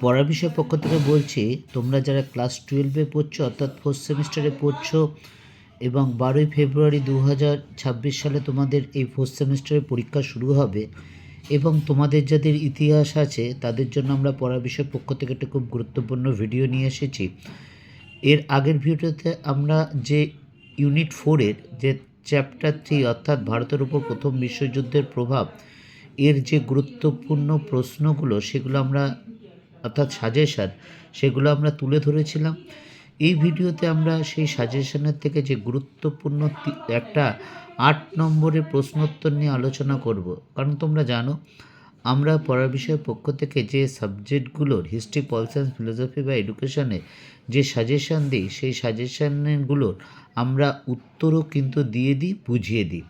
পড়ার বিষয় পক্ষ থেকে বলছি, তোমরা যারা ক্লাস টুয়েলভে পড়ছো, অর্থাৎ ফোর্থ সেমিস্টারে পড়ছো এবং বারোই ফেব্রুয়ারি দু হাজার ছাব্বিশ সালে তোমাদের এই ফোর্থ সেমিস্টারের পরীক্ষা শুরু হবে এবং তোমাদের যাদের ইতিহাস আছে, তাদের জন্য আমরা পড়া বিষয় পক্ষ থেকে একটা খুব গুরুত্বপূর্ণ ভিডিও নিয়ে এসেছি। এর আগের ভিডিওতে আমরা যে ইউনিট ফোরের যে চ্যাপ্টার থ্রি অর্থাৎ ভারতের উপর প্রথম বিশ্বযুদ্ধের প্রভাব এর যে গুরুত্বপূর্ণ প্রশ্নগুলো, সেগুলো আমরা, অর্থাৎ সাজেশান সেগুলো আমরা তুলে ধরেছিলাম। এই ভিডিওতে আমরা সেই সাজেশনের থেকে যে গুরুত্বপূর্ণ একটা আট নম্বরের প্রশ্নোত্তর নিয়ে আলোচনা করব। কারণ তোমরা জানো, আমরা পড়ার বিষয়ের পক্ষ থেকে যে সাবজেক্টগুলোর হিস্ট্রি পল সায়েন্স ফিলোসফি বা এডুকেশনে যে সাজেশান দিই, সেই সাজেশানগুলোর আমরা উত্তরও কিন্তু দিয়ে দিই, বুঝিয়ে দিই।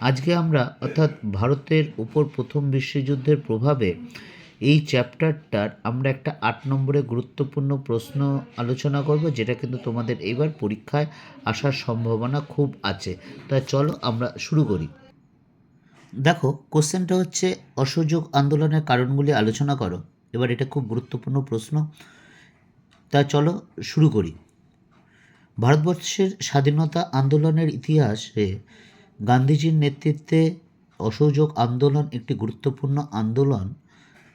আজকে আমরা, অর্থাৎ ভারতের উপর প্রথম বিশ্বযুদ্ধের প্রভাবে এই চ্যাপ্টারটার আমরা একটা আট নম্বরে গুরুত্বপূর্ণ প্রশ্ন আলোচনা করব, যেটা কিন্তু তোমাদের এবার পরীক্ষায় আসার সম্ভাবনা খুব আছে। তা চলো আমরা শুরু করি। দেখো, কোশ্চেনটা হচ্ছে, অসহযোগ আন্দোলনের কারণগুলি আলোচনা করো। এবার এটা খুব গুরুত্বপূর্ণ প্রশ্ন। তা চলো শুরু করি। ভারতবর্ষের স্বাধীনতা আন্দোলনের ইতিহাসে গান্ধীজির নেতৃত্বে অসহযোগ আন্দোলন একটি গুরুত্বপূর্ণ আন্দোলন।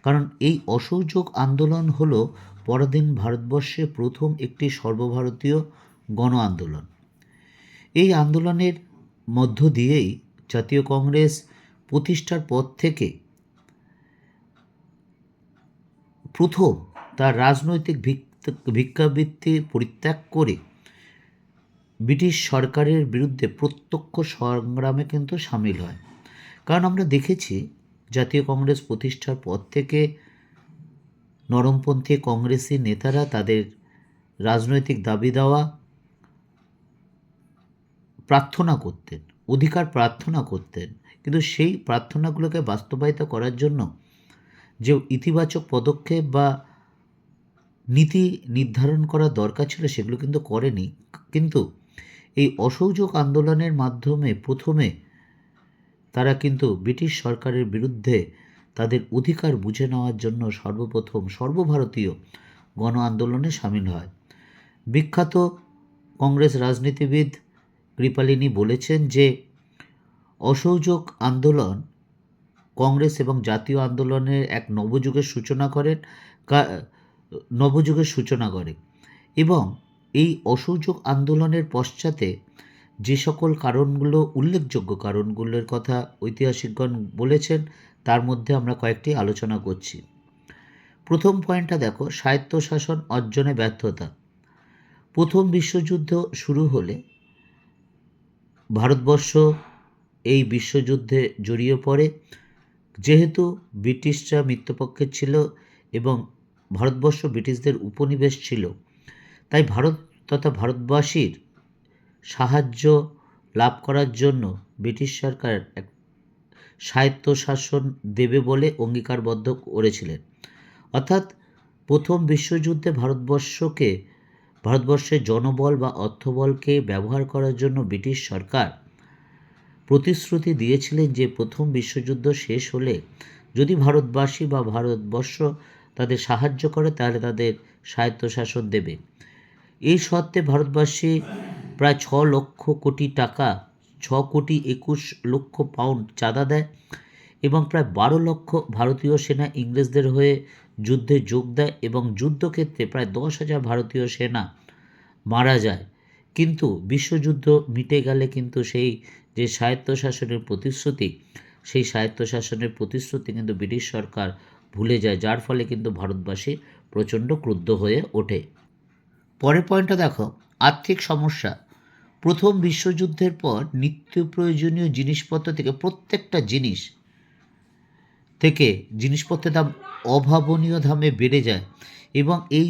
কারণ এই অসহযোগ আন্দোলন হলো পরাধীন ভারতবর্ষে প্রথম একটি সর্বভারতীয় গণ আন্দোলন। এই আন্দোলনের মধ্য দিয়েই জাতীয় কংগ্রেস প্রতিষ্ঠার পর থেকে প্রথম তার রাজনৈতিক ভিক- ভিক্ষাবৃত্তি পরিত্যাগ করে ব্রিটিশ সরকারের বিরুদ্ধে প্রত্যক্ষ সংগ্রামে কিন্তু সামিল হয়। কারণ আমরা দেখেছি, জাতীয় কংগ্রেস প্রতিষ্ঠার পর থেকে নরমপন্থী কংগ্রেসি নেতারা তাদের রাজনৈতিক দাবি দেওয়া, প্রার্থনা করতেন, অধিকার প্রার্থনা করতেন। কিন্তু সেই প্রার্থনাগুলোকে বাস্তবায়িত করার জন্য যে ইতিবাচক পদক্ষেপ বা নীতি নির্ধারণ করা দরকার ছিল, সেগুলো কিন্তু করেনি। কিন্তু এই অসহযোগ আন্দোলনের মাধ্যমে প্রথমে তারা কিন্তু ব্রিটিশ সরকারের বিরুদ্ধে তাদের অধিকার বুঝে নেওয়ার জন্য সর্বপ্রথম সর্বভারতীয় গণ আন্দোলনে সামিল হয়। বিখ্যাত কংগ্রেস রাজনীতিবিদ কৃপালিনী বলেছেন যে অসহযোগ আন্দোলন কংগ্রেস এবং জাতীয় আন্দোলনের এক নবযুগের সূচনা করেন নবযুগের সূচনা করে এবং এই অসহযোগ আন্দোলনের পশ্চাতে যে সকল কারণগুলো, উল্লেখযোগ্য কারণগুলোর কথা ঐতিহাসিকগণ বলেছেন, তার মধ্যে আমরা কয়েকটি আলোচনা করছি। প্রথম পয়েন্টটা দেখো, স্বায়ত্তশাসন অর্জনে ব্যর্থতা। প্রথম বিশ্বযুদ্ধ শুরু হলে ভারতবর্ষ এই বিশ্বযুদ্ধে জড়িয়ে পড়ে। যেহেতু ব্রিটিশরা মিত্রপক্ষের ছিল এবং ভারতবর্ষ ব্রিটিশদের উপনিবেশ ছিল তাই ভারত তথা ভারতবাসীর সাহায্য লাভ করার জন্য ব্রিটিশ সরকার এক স্বায়ত্তশাসন দেবে বলে অঙ্গীকারবদ্ধ করেছিলেন। অর্থাৎ প্রথম বিশ্বযুদ্ধে ভারতবর্ষকে, ভারতবর্ষের জনবল বা অর্থবলকে ব্যবহার করার জন্য ব্রিটিশ সরকার প্রতিশ্রুতি দিয়েছিলেন যে প্রথম বিশ্বযুদ্ধ শেষ হলে যদি ভারতবাসী বা ভারতবর্ষ তাদের সাহায্য করে, তাহলে তাদের স্বায়ত্তশাসন দেবে। এই সত্ত্বে ভারতবাসী প্রায় ছ লক্ষ কোটি টাকা, ছ কোটি একুশ লক্ষ পাউন্ড চাঁদা দেয় এবং প্রায় বারো লক্ষ ভারতীয় সেনা ইংরেজদের হয়ে যুদ্ধে যোগ দেয় এবং যুদ্ধক্ষেত্রে প্রায় দশ হাজার ভারতীয় সেনা মারা যায়। কিন্তু বিশ্বযুদ্ধ মিটে গেলে কিন্তু সেই যে স্বায়ত্তশাসনের প্রতিশ্রুতি, সেই স্বায়ত্তশাসনের প্রতিশ্রুতি কিন্তু ব্রিটিশ সরকার ভুলে যায়, যার ফলে কিন্তু ভারতবাসী প্রচণ্ড ক্রুদ্ধ হয়ে ওঠে। পরের পয়েন্টটা দেখো, আর্থিক সমস্যা। প্রথম বিশ্বযুদ্ধের পর নিত্য প্রয়োজনীয় জিনিসপত্র থেকে, প্রত্যেকটা জিনিস থেকে জিনিসপত্রের দাম অভাবনীয় দামে বেড়ে যায় এবং এই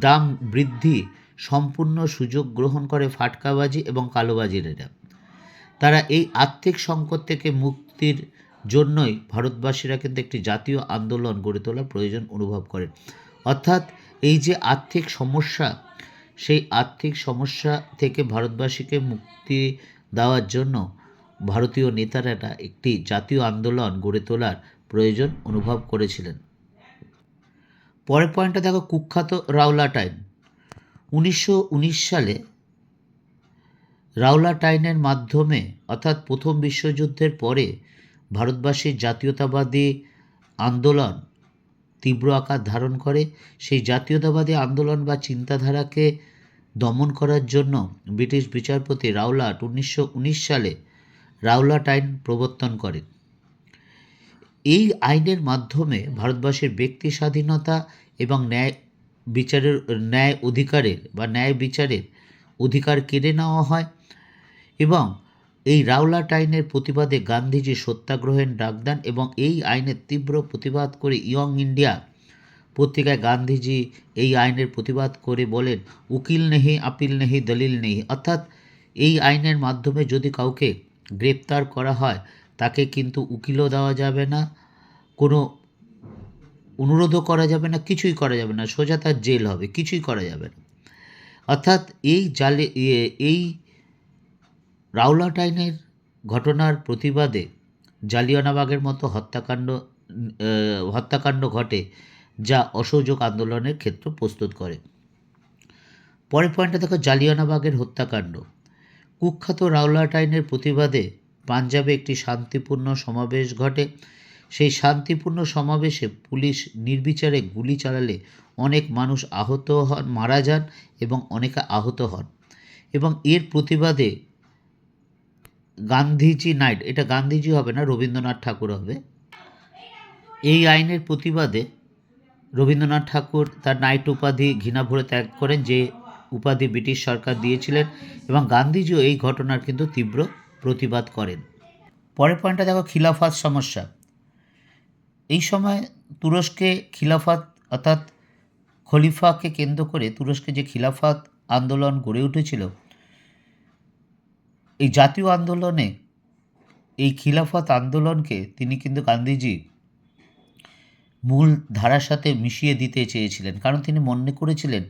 দাম বৃদ্ধি সম্পূর্ণ সুযোগ গ্রহণ করে ফাটকাবাজি এবং কালোবাজিরেরা তারা এই আর্থিক সংকট থেকে মুক্তির জন্যই ভারতবাসীরা কিন্তু একটি জাতীয় আন্দোলন গড়ে তোলার প্রয়োজন অনুভব করেন অর্থাৎ এই যে আর্থিক সমস্যা সেই আর্থিক সমস্যা থেকে ভারতবাসীকে মুক্তি দেওয়ার জন্য ভারতীয় নেতারা একটি জাতীয় আন্দোলন গড়ে তোলার প্রয়োজন অনুভব করেছিলেন। পরের পয়েন্টটা দেখো, কুখ্যাত রাওলাট আইন উনিশশো উনিশ সালে রাওলাট আইনের মাধ্যমে, অর্থাৎ প্রথম বিশ্বযুদ্ধের পরে, ভারতবাসীর জাতীয়তাবাদী আন্দোলন তীব্র আকার ধারণ করে, সেই জাতীয়তাবাদী আন্দোলন বা চিন্তাধারাকে দমন করার জন্য ব্রিটিশ বিচারপতি রাওলাট উনিশশো উনিশ সালে রাওলাট আইন প্রবর্তন করেন। এই আইনের মাধ্যমে ভারতবর্ষের ব্যক্তি স্বাধীনতা এবং ন্যায় বিচারের, ন্যায় অধিকারের বা ন্যায় বিচারের অধিকার কেড়ে নেওয়া হয় এবং এই রাওলাট আইনের প্রতিবাদে গান্ধীজি সত্যাগ্রহের ডাক দেন এবং এই আইনের তীব্র প্রতিবাদ করে ইয়ং ইন্ডিয়া পত্রিকায় গান্ধীজি এই আইনের প্রতিবাদ করে বলেন, উকিল নেহি, আপিল নেহি, দলিল নেহি। অর্থাৎ এই আইনের মাধ্যমে যদি কাউকে গ্রেপ্তার করা হয়, তাকে কিন্তু উকিলও দেওয়া যাবে না, কোনো অনুরোধও করা যাবে না, কিছুই করা যাবে না, সোজা তার জেল হবে, কিছুই করা যাবে না। অর্থাৎ এই জালে এই রাওলাট আইনের ঘটনার প্রতিবাদে জালিয়ানাবাগের মতো হত্যাকাণ্ড হত্যাকাণ্ড ঘটে যা অসহযোগ আন্দোলনের ক্ষেত্র প্রস্তুত করে। পরের পয়েন্টে দেখো জালিয়ানাবাগের হত্যাকাণ্ড। কুখ্যাত রাওলাট আইনের প্রতিবাদে পাঞ্জাবে একটি শান্তিপূর্ণ সমাবেশ ঘটে। সেই শান্তিপূর্ণ সমাবেশে পুলিশ নির্বিচারে গুলি চালালে অনেক মানুষ আহত হন, মারা যান এবং অনেকে আহত হন এবং এর প্রতিবাদে গান্ধীজি নাইট এটা গান্ধীজি হবে না, রবীন্দ্রনাথ ঠাকুর হবে। এই আইনের প্রতিবাদে রবীন্দ্রনাথ ঠাকুর তার নাইট উপাধি ঘৃণা ভরে ত্যাগ করেন, যে উপাধি ব্রিটিশ সরকার দিয়েছিলেন, এবং গান্ধীজিও এই ঘটনার কিন্তু তীব্র প্রতিবাদ করেন। পরের পয়েন্টটা দেখো, খিলাফাত সমস্যা। এই সময় তুরস্কে খিলাফাত, অর্থাৎ খলিফাকে কেন্দ্র করে তুরস্কে যে খিলাফত আন্দোলন গড়ে উঠেছিল এই জাতীয় আন্দোলনে, এই খিলাফত আন্দোলনকে তিনি কিন্তু গান্ধীজি মূল ধারার সাথে মিশিয়ে দিতে চেয়েছিলেন। কারণ তিনি মনে করেছিলেন,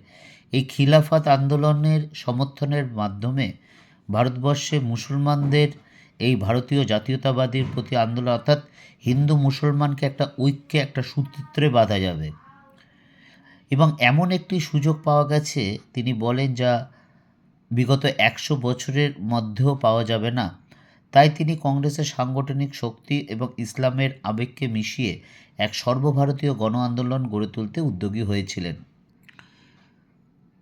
এই খিলাফত আন্দোলনের সমর্থনের মাধ্যমে ভারতবর্ষে মুসলমানদের এই ভারতীয় জাতীয়তাবাদীর প্রতি আন্দোলন, অর্থাৎ হিন্দু মুসলমানকে একটা ঐক্যে, একটা সূত্রে বাঁধা যাবে। এবং এমন একটি সুযোগ পাওয়া গেছে, তিনি বলেন যা বিগত একশো বছরের মধ্যেও পাওয়া যাবে না। তাই তিনি কংগ্রেসের সাংগঠনিক শক্তি এবং ইসলামের আবেগকে মিশিয়ে এক সর্বভারতীয় গণ আন্দোলন গড়ে তুলতে উদ্যোগী হয়েছিলেন।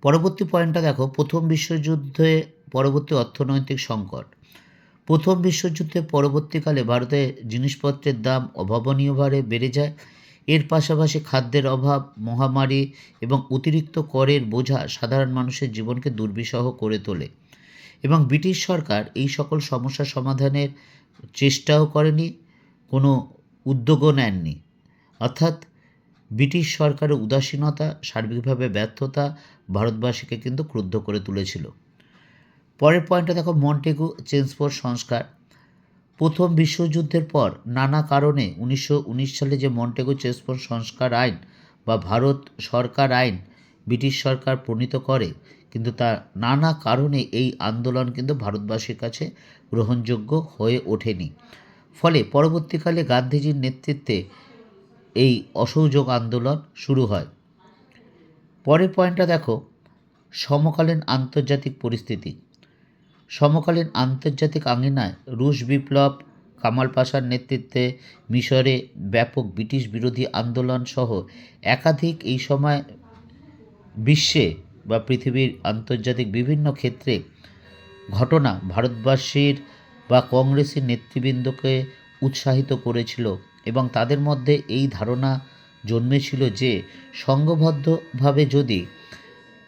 পরবর্তী পয়েন্টটা দেখো, প্রথম বিশ্বযুদ্ধে পরবর্তী অর্থনৈতিক সংকট। প্রথম বিশ্বযুদ্ধে পরবর্তীকালে ভারতে জিনিসপত্রের দাম অভাবনীয়ভাবে বেড়ে যায়। এর পাশাপাশি খাদ্যের অভাব, মহামারী এবং অতিরিক্ত করের বোঝা সাধারণ মানুষের জীবনকে দুর্বিষহ করে তোলে। এবং ব্রিটিশ সরকার এই সকল সমস্যা সমাধানের চেষ্টাও করেনি, কোনো উদ্যোগও নেননি। অর্থাৎ ব্রিটিশ সরকারের উদাসীনতা, সার্বিকভাবে ব্যর্থতা ভারতবাসীকে কিন্তু ক্রুদ্ধ করে তুলেছিল। পরের পয়েন্টটা দেখো, মন্টেগু চেন্সফোর্ড সংস্কার। প্রথম বিশ্বযুদ্ধের পর নানা কারণে উনিশশো উনিশ সালে যে মন্টেগো চেন্সফোর্ড সংস্কার আইন বা ভারত সরকার আইন ব্রিটিশ সরকার প্রণীত করে, কিন্তু তার নানা কারণে এই আন্দোলন কিন্তু ভারতবাসীর কাছে গ্রহণযোগ্য হয়ে ওঠেনি। ফলে পরবর্তীকালে গান্ধীজির নেতৃত্বে এই অসহযোগ আন্দোলন শুরু হয়। পরের পয়েন্টটা দেখো, সমকালীন আন্তর্জাতিক পরিস্থিতি। সমকালীন আন্তর্জাতিক আঙিনায় রুশ বিপ্লব, কামাল পাশার নেতৃত্বে মিশরে ব্যাপক ব্রিটিশ বিরোধী আন্দোলন সহ একাধিক এই সময় বিশ্বে বা পৃথিবীর আন্তর্জাতিক বিভিন্ন ক্ষেত্রে ঘটনা ভারতবাসীর বা কংগ্রেসের নেতৃবৃন্দকে উৎসাহিত করেছিল এবং তাদের মধ্যে এই ধারণা জন্মেছিল যে সংঘবদ্ধভাবে যদি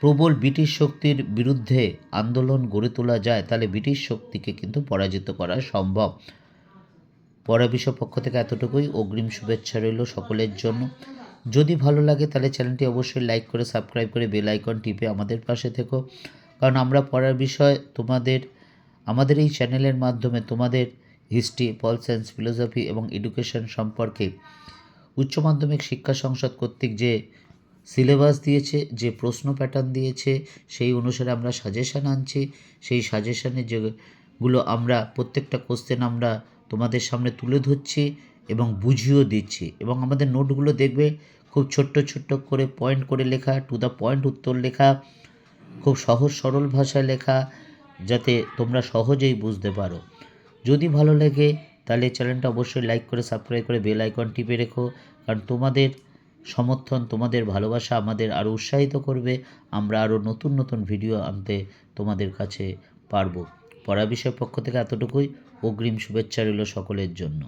প্রবল ব্রিটিশ শক্তির বিরুদ্ধে আন্দোলন গড়ে তোলা যায়, তাহলে ব্রিটিশ শক্তিকে কিন্তু পরাজিত করা সম্ভব। পরা বিশ্ব পক্ষ থেকে এতটুকুই। অগ্রিম শুভেচ্ছা রইল সকলের জন্য। যদি ভালো লাগে, তাহলে চ্যানেলটি অবশ্যই লাইক করে, সাবস্ক্রাইব করে, বেল আইকন টিপে আমাদের পাশে থেকো। কারণ আমরা পড়ার বিষয় তোমাদের, আমাদের এই চ্যানেলের মাধ্যমে তোমাদের হিস্ট্রি পল সায়েন্স, ফিলোসফি এবং এডুকেশন সম্পর্কে উচ্চ মাধ্যমিক শিক্ষা সংসদ কর্তৃক যে সিলেবাস দিয়েছে, যে প্রশ্ন প্যাটার্ন দিয়েছে, সেই অনুসারে আমরা সাজেশান আনছি। সেই সাজেশানে যেগুলো আমরা প্রত্যেকটা কোশ্চেন আমরা তোমাদের সামনে তুলে ধরছি এবং বুঝিয়েও দিচ্ছি। এবং আমাদের নোটগুলো দেখবে, খুব ছোট্ট ছোট্ট করে পয়েন্ট করে লেখা টু দ্য পয়েন্ট উত্তর লেখা, খুব সহজ সরল ভাষায় লেখা, যাতে তোমরা সহজেই বুঝতে পারো। যদি ভালো লাগে, তাহলে চ্যানেলটা অবশ্যই লাইক করে সাবস্ক্রাইব করে বেল আইকন টিপে রেখো। কারণ তোমাদের সমর্থন, তোমাদের ভালোবাসা আমাদের আরও উৎসাহিত করবে। আমরা আরও নতুন নতুন ভিডিও আনতে তোমাদের কাছে পারব। পড়া বিষয়ের পক্ষ থেকে এতটুকুই। অগ্রিম শুভেচ্ছা রইল সকলের জন্য।